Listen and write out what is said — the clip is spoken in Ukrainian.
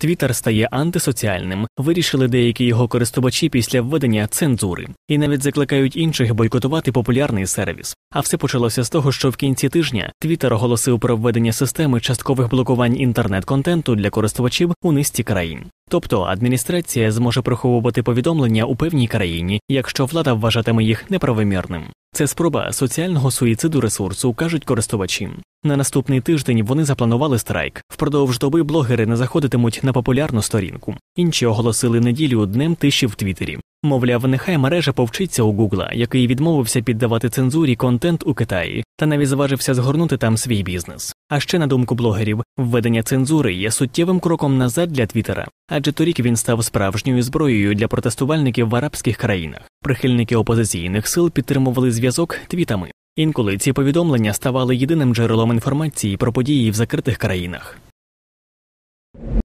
Твіттер стає антисоціальним, вирішили деякі його користувачі після введення цензури і навіть закликають інших бойкотувати популярний сервіс. А все почалося з того, що в кінці тижня Твіттер оголосив про введення системи часткових блокувань інтернет-контенту для користувачів у низці країн. Тобто адміністрація зможе приховувати повідомлення у певній країні, якщо влада вважатиме їх неправомірним. Це спроба соціального суїциду ресурсу, кажуть користувачі. На наступний тиждень вони запланували страйк. Впродовж доби блогери не заходитимуть на популярну сторінку. Інші оголосили неділю днем тиші в Твіттері. Мовляв, нехай мережа повчиться у Гугла, який відмовився піддавати цензурі контент у Китаї, та навіть зважився згорнути там свій бізнес. А ще на думку блогерів, введення цензури є суттєвим кроком назад для Твіттера, адже торік він став справжньою зброєю для протестувальників в арабських країнах. Прихильники опозиційних сил підтримували зв'язок твітами. Інколи ці повідомлення ставали єдиним джерелом інформації про події в закритих країнах.